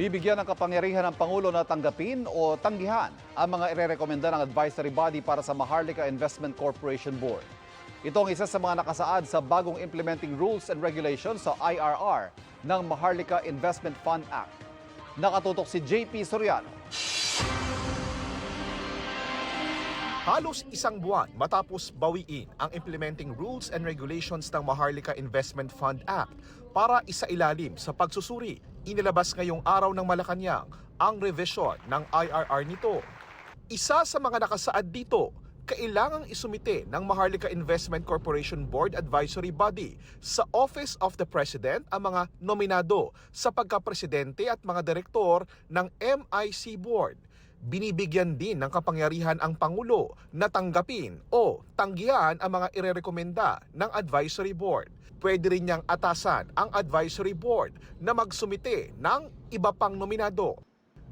Bibigyan ng kapangyarihan ng Pangulo na tanggapin o tanggihan ang mga irerekomenda ng advisory body para sa Maharlika Investment Corporation Board. Ito ang isa sa mga nakasaad sa bagong Implementing Rules and Regulations sa IRR ng Maharlika Investment Fund Act. Nakatutok si JP Soriano. Halos isang buwan matapos bawiin ang implementing rules and regulations ng Maharlika Investment Fund Act para isailalim sa pagsusuri, inilabas ngayong araw ng Malacanang ang revision ng IRR nito. Isa sa mga nakasaad dito, kailangang isumite ng Maharlika Investment Corporation Board Advisory Body sa Office of the President ang mga nominado sa pagkapresidente at mga direktor ng MIC Board binibigyan din ng kapangyarihan ang Pangulo na tanggapin o tanggihan ang mga irerekomenda ng advisory board. Pwede rin niyang atasan ang advisory board na magsumite ng iba pang nominado.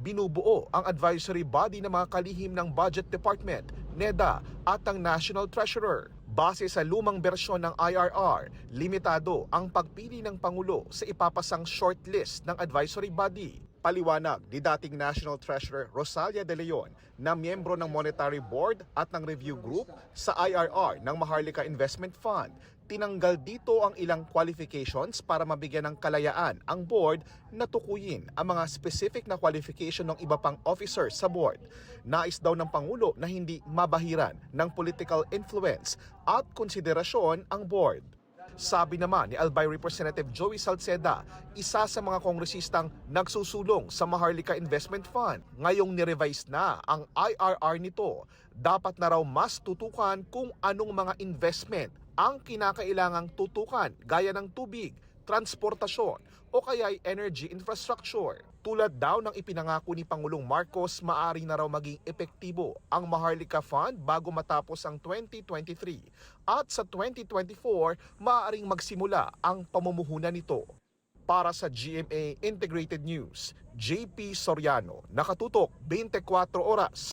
Binubuo ang advisory body ng mga kalihim ng Budget Department, NEDA at ang National Treasurer. Base sa lumang bersyon ng IRR, limitado ang pagpili ng Pangulo sa ipapasang shortlist ng advisory body. Paliwanag ni dating National Treasurer Rosalia De Leon na miyembro ng Monetary Board at ng Review Group sa IRR ng Maharlika Investment Fund. Tinanggal dito ang ilang qualifications para mabigyan ng kalayaan ang board na tukuyin ang mga specific na qualification ng iba pang officers sa board. Nais daw ng Pangulo na hindi mabahiran ng political influence at konsiderasyon ang board. Sabi naman ni Albay Representative Joey Salceda, isa sa mga kongresistang nagsusulong sa Maharlika Investment Fund. Ngayong nirevise na ang IRR nito, dapat na raw mas tutukan kung anong mga investment ang kinakailangang tutukan gaya ng tubig, transportasyon o kaya'y energy infrastructure. Tulad daw ng ipinangako ni Pangulong Marcos, maari na raw maging epektibo ang Maharlika Fund bago matapos ang 2023. At sa 2024, maaaring magsimula ang pamumuhunan nito. Para sa GMA Integrated News, JP Soriano, nakatutok 24 oras.